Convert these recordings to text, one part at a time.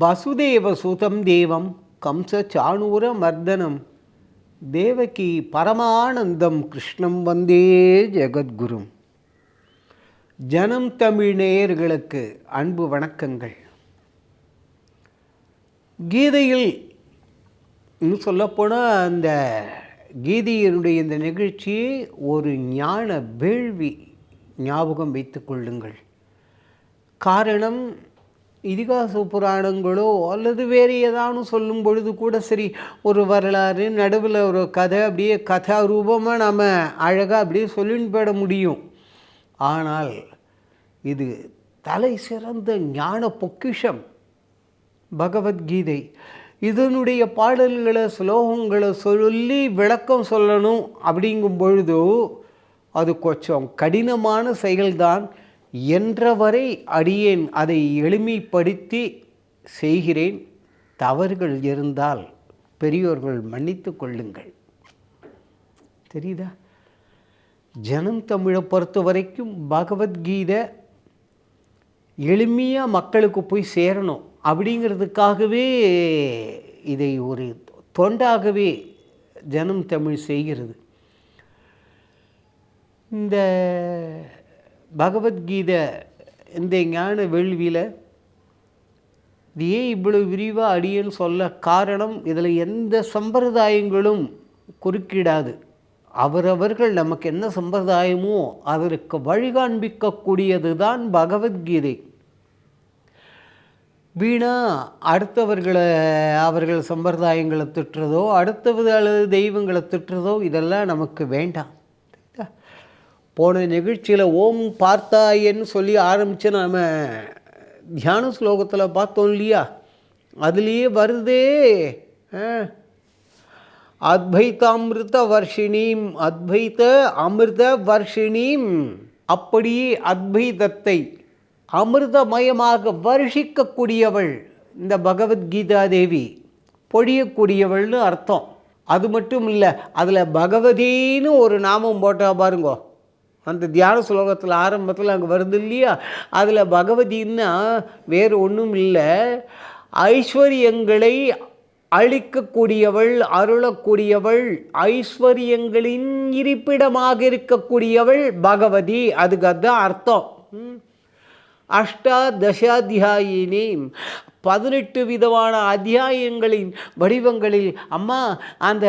வசுதேவ சுதம் தேவம் கம்ச சாணூர மர்தனம் தேவகி பரமானந்தம் கிருஷ்ணம் வந்தே ஜெகத்குரும். ஜனம் தமிழ் நேயர்களுக்கு அன்பு வணக்கங்கள். கீதையில் இன்னும் சொல்லப்போனால் அந்த கீதையினுடைய இந்த நிகழ்ச்சியை ஒரு ஞான வேள்வி ஞாபகம் வைத்துக்கொள்ளுங்கள் காரணம் இதிகாச புராணங்களோ அல்லது வேறு ஏதானும் சொல்லும் பொழுது கூட சரி ஒரு வரலாறு நடுவில் ஒரு கதை அப்படியே கதா ரூபமாக நாம் அழகாக அப்படியே சொல்லின்னு போட முடியும். ஆனால் இது தலை சிறந்த ஞான பொக்கிஷம். பகவத்கீதை. இதனுடைய பாடல்களை ஸ்லோகங்களை சொல்லி விளக்கம் சொல்லணும் அப்படிங்கும் பொழுது அது கொஞ்சம் கடினமான செயல்தான். என்றவரை அடியேன் அதை எளிமைப்படுத்தி செய்கிறேன். தவறுகள் இருந்தால் பெரியோர்கள் மன்னித்து கொள்ளுங்கள். தெரியுதா? ஜனம் தமிழை பொறுத்த வரைக்கும் பகவத்கீதை எளிமையாக மக்களுக்கு போய் சேரணும் அப்படிங்கிறதுக்காகவே இதை ஒரு தொண்டாகவே ஜனம் தமிழ் செய்கிறது. இந்த பகவத்கீதை இந்த ஞான வேள்வியில் இது ஏன் இவ்வளவு விரிவாக அடியேன்னு சொல்ல காரணம் இதில் எந்த சம்பிரதாயங்களும் குறுக்கிடாது. அவரவர்கள் நமக்கு என்ன சம்பிரதாயமோ அதற்கு வழிகாண்பிக்கக்கூடியது தான் பகவத்கீதை. வீணா அடுத்தவர்களை அவர்கள் சம்பிரதாயங்களை திட்டுறதோ அடுத்தவது தெய்வங்களை திட்டுறதோ இதெல்லாம் நமக்கு வேண்டாம். போன நிகழ்ச்சியில் ஓம் பார்த்தாயன்னு சொல்லி ஆரம்பித்து நாம் தியான ஸ்லோகத்தில் பார்த்தோம் இல்லையா? அதுலேயே வருதே. ஆ. அத்வைதாமிருத வர்ஷினீம் அத்வைத அமிர்த வர்ஷினீம். அப்படியே அத்வைதத்தை அமிர்தமயமாக வருஷிக்கக்கூடியவள் இந்த பகவத்கீதா தேவி. பொழியக்கூடியவள்னு அர்த்தம். அது மட்டும் இல்லை அதில் பகவதின்னு ஒரு நாமம் போட்டால் பாருங்கோ. அந்த தியான ஸ்லோகத்தில் ஆரம்பத்தில் அங்கே வருது இல்லையா? அதில் பகவதின்னா வேறு ஒன்றும் இல்லை. ஐஸ்வர்யங்களை அழிக்கக்கூடியவள் அருளக்கூடியவள் ஐஸ்வர்யங்களின் இருப்பிடமாக இருக்கக்கூடியவள் பகவதி. அதுக்கு அதுதான் அர்த்தம். ம். அஷ்டாதசாத்தியாயினி பதினெட்டு விதமான அத்தியாயங்களின் வடிவங்களில் அம்மா அந்த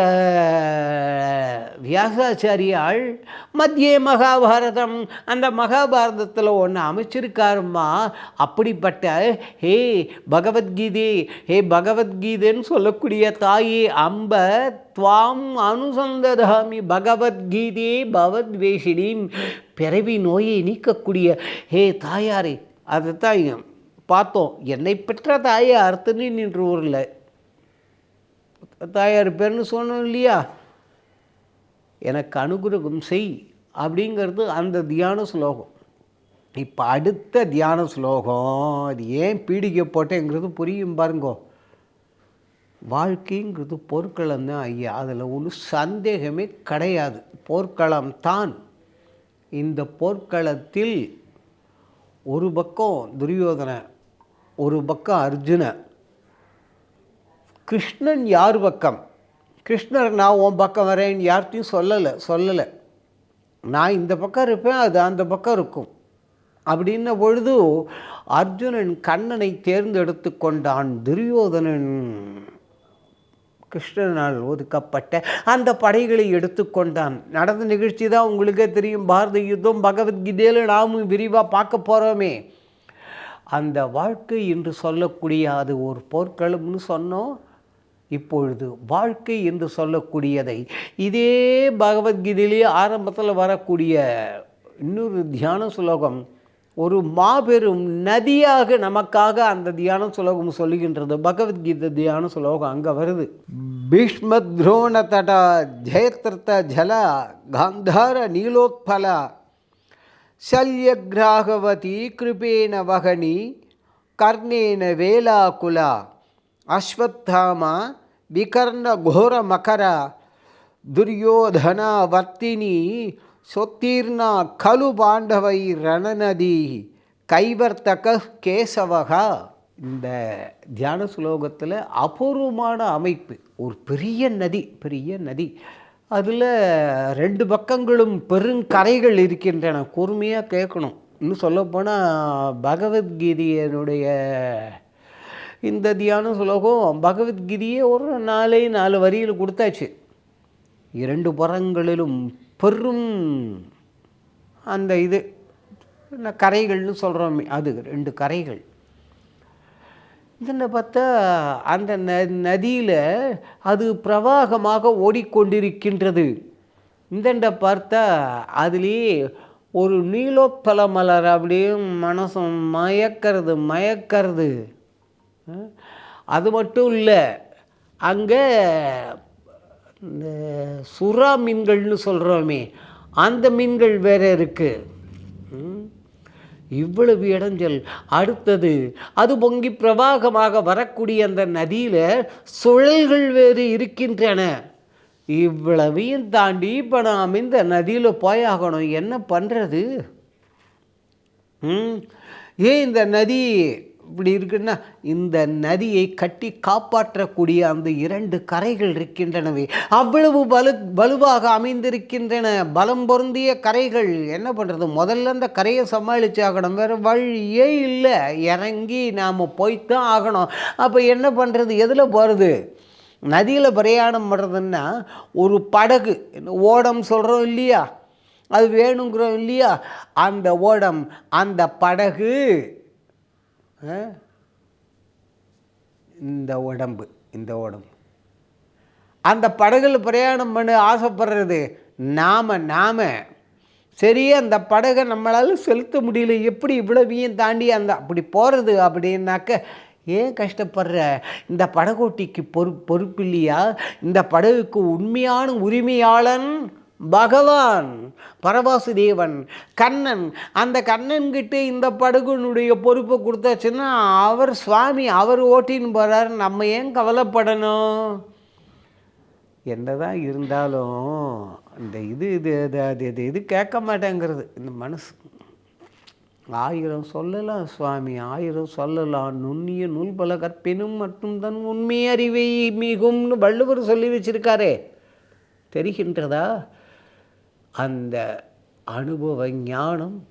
வியாசாச்சாரியாள் மத்திய மகாபாரதம் அந்த மகாபாரதத்தில் ஒன்று அமைச்சிருக்காரும்மா. அப்படிப்பட்ட ஹே பகவத்கீதை ஹே பகவத்கீதைன்னு சொல்லக்கூடிய தாயே அம்ப துவாம் அனுசந்ததாமி பகவத்கீதே பகவத்வேஷினின் பிறவி நோயை நீக்கக்கூடிய ஹே தாயாரே அதைத்தான் பார்த்தோம். என்னை பெற்ற தாயார் நின்று ஊரில். தாயார் பேர்னு சொன்னோம் இல்லையா? எனக்கு அனுகிரகம் செய் அப்படிங்கிறது அந்த தியான ஸ்லோகம். இப்போ அடுத்த தியான ஸ்லோகம் அது ஏன் பீடிக்க போட்டேங்கிறது புரியும் பாருங்கோ. வாழ்க்கைங்கிறது போர்க்களம் தான் ஐயா. அதில் ஒன்றும் சந்தேகமே கிடையாது. போர்க்களம் தான் இந்த போர்க்களத்தில் ஒரு பக்கம் துரியோதனை ஒரு பக்கம் அர்ஜுன. கிருஷ்ணன் யார் பக்கம்? கிருஷ்ணர் நான் உன் பக்கம் வரேன்னு யார்கிட்டையும் சொல்லலை சொல்லலை. நான் இந்த பக்கம் இருப்பேன் அது அந்த பக்கம் இருக்கும். அப்படின்ன பொழுது அர்ஜுனன் கண்ணனை தேர்ந்தெடுத்து கொண்டான் துரியோதனன். கிருஷ்ணனால் ஒதுக்கப்பட்ட அந்த படைகளை எடுத்துக்கொண்டான். நடந்த நிகழ்ச்சி தான் உங்களுக்கே தெரியும். பாரத யுத்தம் பகவத்கீதையில் நாமும் விரிவாக பார்க்க போகிறோமே அந்த வாழ்க்கை என்று சொல்லக்கூடிய அது ஒரு போர்க்களம்னு சொன்னோம். இப்பொழுது வாழ்க்கை என்று சொல்லக்கூடியதை. இதே பகவத்கீதையிலேயே ஆரம்பத்தில் வரக்கூடிய இன்னொரு தியான சுலோகம் ஒரு மாபெரும் நதியாக நமக்காக அந்த தியான சுலோகம் சொல்லுகின்றது. பகவத்கீத தியான சுலோகம் அங்கே வருது. பீஷ்ம துரோண தடா ஜெயத்ரத ஜல காந்தார நீலோத்பல சல்யகிராகவதி கிருபேன வகனி கர்ணேன வேலாக்குலா அஸ்வத்தாமா விகர்ண கோர மகர துரியோதனா வர்த்தினி சொத்தீர்ணா கலு பாண்டவை ரணநதி கைவர்த்தக கேசவகா இந்த தியான சுலோகத்தில் அபூர்வமான அமைப்பு. ஒரு பெரிய நதி பெரிய நதி. அதில் ரெண்டு பக்கங்களும் பெருங்கரைகள் இருக்கின்றன. கூர்மையாக கேட்கணும் இன்னும் சொல்லப்போனால் பகவத்கீதையினுடைய இந்த தியான சுலோகம் பகவத்கீதையே ஒரு நாலே நாலு வரியில் கொடுத்தாச்சு. இரண்டு புறங்களிலும் பெரும் அந்த இது கரைகள்னு சொல்கிறோமே அது ரெண்டு கரைகள். இதில் பார்த்தா அந்த ந நதியில் அது பிரவாகமாக ஓடிக்கொண்டிருக்கின்றது. இந்தண்ட பார்த்தா அதுலேயே ஒரு நீலோப்பல மலர் அப்படியே மனசும் மயக்கிறது மயக்கிறது. அது மட்டும் இல்லை அங்கே இந்த சுறா மீன்கள்னு சொல்கிறோமே அந்த மீன்கள் வேறு இருக்குது இவ்வளவு இடைஞ்சல். அடுத்தது அது பொங்கி பிரவாகமாக வரக்கூடிய அந்த நதியில் சுழல்கள் வேறு இருக்கின்றன. இவ்வளவையும் தாண்டி இப்போ நாம் இந்த நதியில் போயாகணும் என்ன பண்ணுறது ம்? ஏன் இந்த நதி இப்படி இருக்குன்னா இந்த நதியை கட்டி காப்பாற்றக்கூடிய அந்த இரண்டு கரைகள் இருக்கின்றனவே. அவ்வளவு வலு வலுவாக அமைந்திருக்கின்றன. பலம் பொருந்திய கரைகள். என்ன பண்ணுறது முதல்ல அந்த கரையை சமாளித்து ஆகணும். வேறு வழியே இல்லை. இறங்கி நாம் போய்த்தான் ஆகணும். அப்போ என்ன பண்ணுறது எதில் போகிறது நதியில் பிரயாணம் பண்ணுறதுன்னா ஒரு படகு. ஓடம் சொல்கிறோம் இல்லையா? அது வேணுங்கிறோம் இல்லையா? அந்த ஓடம் அந்த படகு. இந்த உடம்பு இந்த உடம்பு. அந்த படகுல பிரயாணம் பண்ண ஆசைப்படுறது நாம் நாம. சரி அந்த படகை நம்மளால் செலுத்த முடியல. எப்படி இவ்வளவையும் தாண்டி அந்த அப்படி போகிறது அப்படின்னாக்க ஏன் கஷ்டப்படுற? இந்த படகோட்டிக்கு பொறு பொறுப்பு இல்லையா இந்த படகுக்கு உண்மையான உரிமையாளன் பகவான் பரவாசுதேவன் கண்ணன். அந்த கண்ணன்கிட்ட இந்த படகுனுடைய பொறுப்பை கொடுத்தாச்சுன்னா அவர் சுவாமி அவர் ஓட்டின்னு போகிறார் நம்ம ஏன் கவலைப்படணும்? என்னதான் இருந்தாலும் இந்த இது இது அது அது இது இது கேட்க மாட்டேங்கிறது. இந்த மனசு. ஆயிரம் சொல்லலாம் சுவாமி ஆயிரம் சொல்லலாம். நுண்ணிய நூல் பல கற்பினும் மட்டும்தான் உண்மை அறிவை மிகும்னு வள்ளுவர் சொல்லி வச்சிருக்காரே. தெரிகின்றதா? அந்த அனுபவ ஞானம்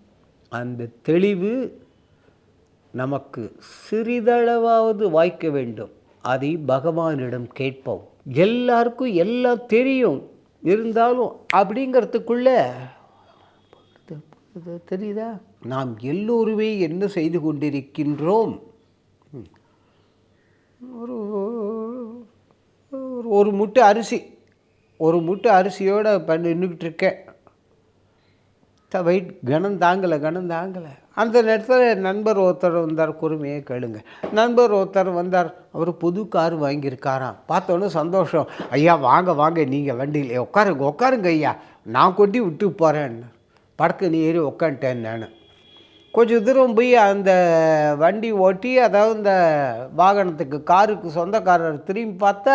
அந்த தெளிவு நமக்கு சிறிதளவாவது வாய்க்க வேண்டும். அதை பகவானிடம் கேட்போம். எல்லாருக்கும் எல்லாம் தெரியும். இருந்தாலும் அப்படிங்கிறதுக்குள்ள தெரியுதா? நாம் எல்லோருமே என்ன செய்து கொண்டிருக்கின்றோம்? ஒரு ஒரு- ஒரு முட்டை அரிசி. ஒரு முட்டை அரிசியோடு பண்ணி இருக்கேன். த வெயிட் கணம் தாங்கலை கணம் தாங்கலை அந்த நேரத்தில் நண்பர் ஒருத்தர் வந்தார் குறுமையே கேளுங்க. நண்பர் ஒருத்தர் வந்தார் அவர் புது கார் வாங்கியிருக்காராம். பார்த்தோன்னே சந்தோஷம். ஐயா வாங்க வாங்க நீங்கள் வண்டியில் உட்காருங்க உட்காருங்க ஐயா. நான் கொட்டி விட்டு போகிறேன் படக்கு நீ ஏறி உட்காந்துட்டேன் நான். கொஞ்சம் தூரம் போய் அந்த வண்டி ஓட்டி அதாவது இந்த வாகனத்துக்கு காருக்கு சொந்தக்காரர் திரும்பி பார்த்தா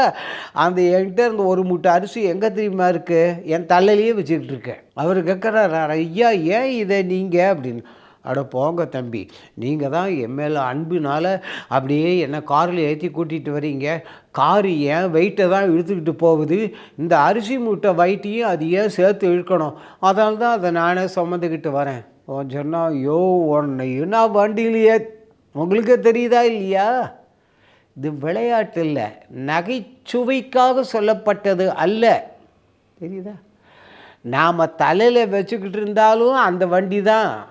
அந்த என்கிட்ட இருந்த ஒரு மூட்டை அரிசி எங்கே திரும்பிமா இருக்குது என் தலையிலேயே வச்சுக்கிட்டு இருக்கேன். அவர் கேட்குறாரு ஐயா ஏன் இதை நீங்கள் அப்படின்னு. அட போங்க தம்பி நீங்கள் தான் என் மேலே அன்புனால் அப்படியே என்னை காரில் ஏற்றி கூட்டிகிட்டு வரீங்க. காரு ஏன் வெயிட்டை தான் இழுத்துக்கிட்டு போகுது. இந்த அரிசி மூட்டை வெயிட்டையும் அது ஏன் சேர்த்து இழுக்கணும்? அதனால தான் அதை நானே சுமந்துக்கிட்டு வரேன். சொன்னால் யோ உன்னை என்ன வண்டியிலையே. உங்களுக்கே தெரியுதா இல்லையா? இது விளையாட்டு இல்லை. நகைச்சுவைக்காக சொல்லப்பட்டது அல்ல. தெரியுதா? நாம் தலையில் வச்சுக்கிட்டு இருந்தாலும் அந்த வண்டி தான்.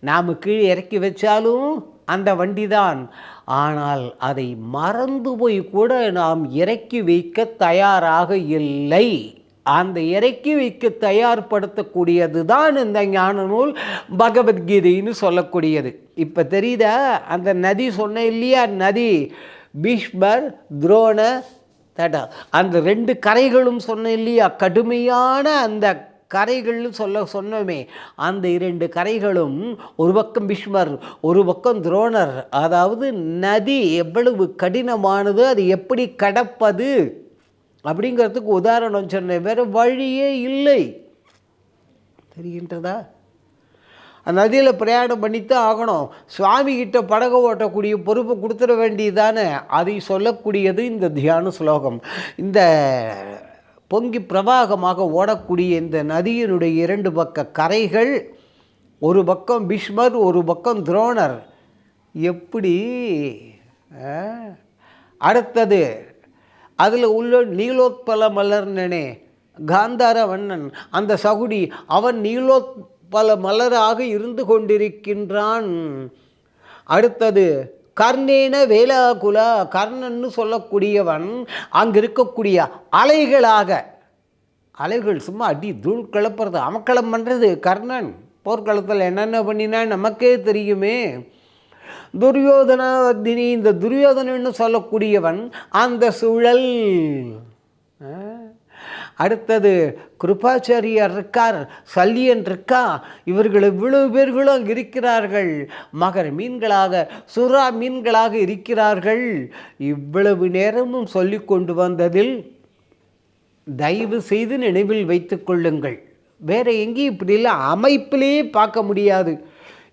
நாம் கீழே இறக்கி வச்சாலும் அந்த வண்டி தான். ஆனால் அதை மறந்து போய் கூட நாம் இறக்கி வைக்க தயாராக இல்லை. அந்த இறக்கி வைக்க தயார்படுத்தக்கூடியது தான் இந்த ஞான நூல் பகவத்கீதைன்னு சொல்லக்கூடியது. இப்போ தெரியுதா? அந்த நதி சொன்ன இல்லையா? நதி பீஷ்மர் துரோண தடா. அந்த ரெண்டு கரைகளும் சொன்ன இல்லையா? கடுமையான அந்த கரைகள்னு சொல்ல சொன்னோமே. அந்த இரண்டு கரைகளும் ஒரு பக்கம் பீஷ்மர் ஒரு பக்கம் துரோணர். அதாவது நதி எவ்வளவு கடினமானது அது எப்படி கடப்பது? அப்படிங்கிறதுக்கு உதாரணம் சொன்னேன் வேறு வழியே இல்லை. தெரிகின்றதா? நதியில் பிரயாணம் பண்ணித்தான் ஆகணும். சுவாமிகிட்ட படகு ஓட்டக்கூடிய பொறுப்பை கொடுத்துட வேண்டியதானே அதை சொல்லக்கூடியது இந்த தியான ஸ்லோகம். இந்த பொங்கி பிரவாகமாக ஓடக்கூடிய இந்த நதியினுடைய இரண்டு பக்க கரைகள் ஒரு பக்கம் பீஷ்மர் ஒரு பக்கம் துரோணர். எப்படி அடுத்தது அதில் உள்ள நீலோத்பல மலர்னனே காந்தார வண்ணன் அந்த சகுடி அவன் நீலோத்பல மலராக இருந்து கொண்டிருக்கின்றான். அடுத்தது கர்ணேன வேலாகுலா கர்ணன்னு சொல்லக்கூடியவன் அங்கே இருக்கக்கூடிய அலைகளாக அலைகள் சும்மா அடி தூள் கிளப்புறது அமக்களம் பண்ணுறது கர்ணன் போர்க்களத்தில் என்னென்ன பண்ணினா நமக்கே தெரியுமே. துரியோதனாவர்தினி இந்த துரியோதனன்னு சொல்லக்கூடியவன் அந்த சுழல். அடுத்தது கிருபாச்சாரியார் இருக்கார் சல்லியன் இருக்கா? இவர்கள் இவ்வளவு பேர்களும் அங்கே இருக்கிறார்கள். மகர் மீன்களாக சுறா மீன்களாக இருக்கிறார்கள். இவ்வளவு நேரமும் சொல்லி கொண்டு வந்ததில் தயவு செய்து நினைவில் வைத்து கொள்ளுங்கள். வேறு எங்கேயும் இப்படி இல்லை பார்க்க முடியாது.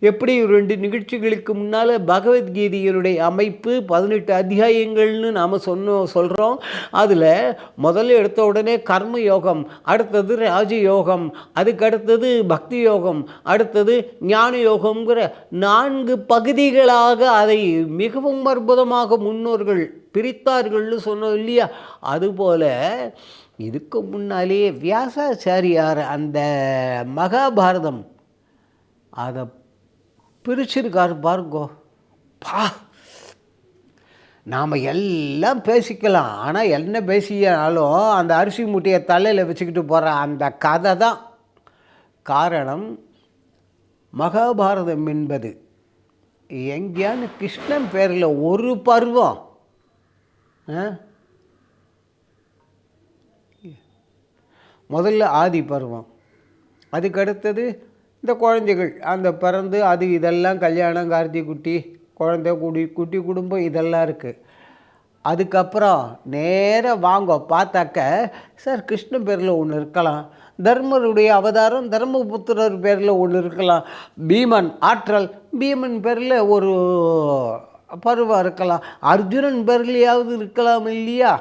எப்படி ரெண்டு நிகழ்ச்சிகளுக்கு முன்னால் பகவத்கீதையினுடைய அமைப்பு பதினெட்டு அத்தியாயங்கள்னு நாம் சொன்னோம் சொல்கிறோம் அதில் முதல்ல எடுத்த உடனே கர்ம யோகம் அடுத்தது ராஜயோகம் அதுக்கு அடுத்தது பக்தி யோகம் அடுத்தது ஞான யோகம்ங்கிற நான்கு பகுதிகளாக அதை மிகவும் அற்புதமாக முன்னோர்கள் பிரித்தார்கள்னு சொன்னோம் இல்லையா? அதுபோல் இதுக்கு முன்னாலேயே வியாசாச்சாரியார் அந்த மகாபாரதம் அதை பிரிச்சிருக்கார் பாருங்கோ. பா. நாம் எல்லாம் பேசிக்கலாம். ஆனால் என்ன பேசினாலும் அந்த அரிசி மூட்டையை தலையில் வச்சுக்கிட்டு போகிற அந்த கதை தான். காரணம் மகாபாரதம் என்பது. எங்கேயான்னு கிருஷ்ணன் பேரில் ஒரு பருவம். ஆ? முதல்ல ஆதி பருவம். அதுக்கு அடுத்தது இந்த குழந்தைகள் அந்த பிறந்து அது இதெல்லாம் கல்யாணம் கார்த்தி குட்டி குழந்தை குடி குட்டி குடும்பம் இதெல்லாம் இருக்குது அதுக்கப்புறம் நேராக வாங்க பார்த்தாக்க சார் கிருஷ்ண பேரில் ஒன்று இருக்கலாம் தர்மருடைய அவதாரம் தர்மபுத்திரர் பேரில் ஒன்று இருக்கலாம் பீமன் ஆற்றல் பீமன் பேரில் ஒரு பருவம் இருக்கலாம் அர்ஜுனன் பேர்லையாவது இருக்கலாம் இல்லையா?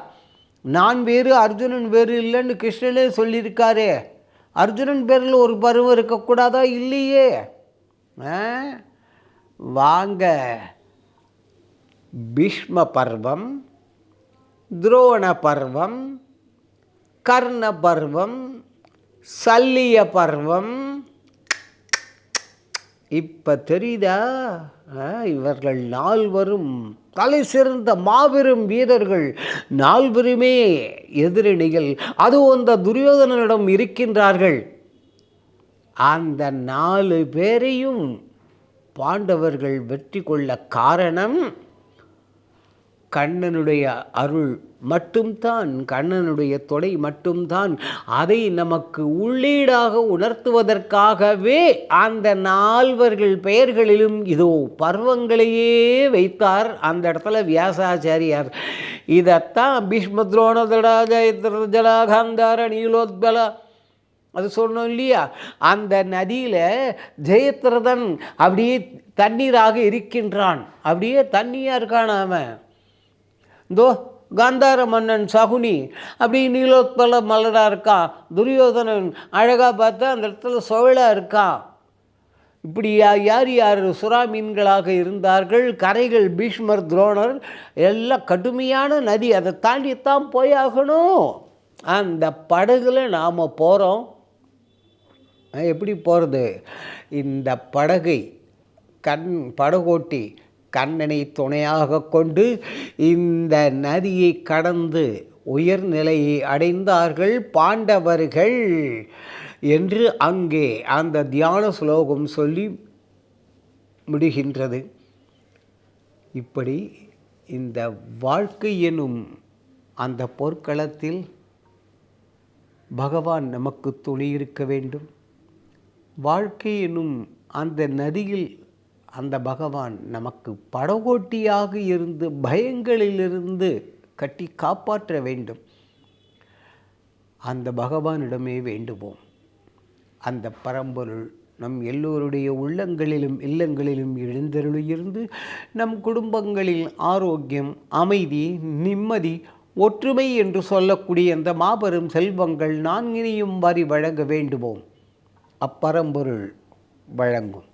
நான் வேறு அர்ஜுனன் வேறு இல்லைன்னு கிருஷ்ணனே சொல்லியிருக்காரே. அர்ஜுனன் பேரில் ஒரு பருவம் இருக்கக்கூடாதா? இல்லையே. ஆ? வாங்க. பீஷ்ம பர்வம் துரோண பர்வம் கர்ண பர்வம் சல்லிய பர்வம். இப்போ தெரியுதா? ஆ, இவர்கள் நால்வரும் தலை சிறந்த மாபெரும் வீரர்கள் நால்வருமே எதிரணிகள். அது அந்த துரியோதனனிடம் இருக்கின்றார்கள். அந்த நாலு பேரையும் பாண்டவர்கள் வெற்றி கொள்ள காரணம் கண்ணனுடைய அருள் மட்டும்தான் கண்ணனுடைய தொலை மட்டும்தான் அதை நமக்கு உள்ளீடாக உணர்த்துவதற்காகவே அந்த நால்வர்கள் பெயர்களிலும் இதோ பர்வங்களையே வைத்தார் அந்த இடத்துல வியாசாச்சாரியார். இதைத்தான் பீஷ்மத்ரோணதடா ஜெயத்ரஜலா நீலோத்பலா. அது சொன்னோம் இல்லையா? அந்த நதியில் ஜெயத்ரதன் அப்படியே தண்ணீராக இருக்கின்றான். அப்படியே தண்ணியாக இருக்கான் அவன் இதோ காந்தார மன்னன் சகுனி. அப்படி நீலோத்பல மலராக இருக்கான் துரியோதனன் அழகாக பார்த்தா அந்த இடத்துல சுழலாக இருக்கான் இப்படி யார் யார் சுறா மீன்களாக இருந்தார்கள்? கரைகள் பீஷ்மர் துரோணர் எல்லாம் கடுமையான நதி. அதை தாண்டித்தான் போயாகணும். அந்த படகுல நாம் போகிறோம் எப்படி போகிறது இந்த படகை கண் படகோட்டி கண்ணனை துணையாக கொண்டு இந்த நதியை கடந்து உயர்நிலையை அடைந்தார்கள் பாண்டவர்கள் என்று அங்கே அந்த தியான ஸ்லோகம் சொல்லி முடிகின்றது. இப்படி இந்த வாழ்க்கை எனும் அந்த போர்க்களத்தில் பகவான் நமக்கு துணை இருக்க வேண்டும். வாழ்க்கை எனும் அந்த நதியில் அந்த பகவான் நமக்கு படகோட்டியாக இருந்து பயங்களிலிருந்து கட்டி காப்பாற்ற வேண்டும். அந்த பகவானிடமே வேண்டுவோம். அந்த பரம்பொருள் நம் எல்லோருடைய உள்ளங்களிலும் இல்லங்களிலும் எழுந்தருளியிருந்து நம் குடும்பங்களில் ஆரோக்கியம் அமைதி நிம்மதி ஒற்றுமை என்று சொல்லக்கூடிய அந்த மாபெரும் செல்வங்கள் நான்கினையும் வாரி வழங்க வேண்டுவோம். அப்பரம்பொருள் வழங்கும்.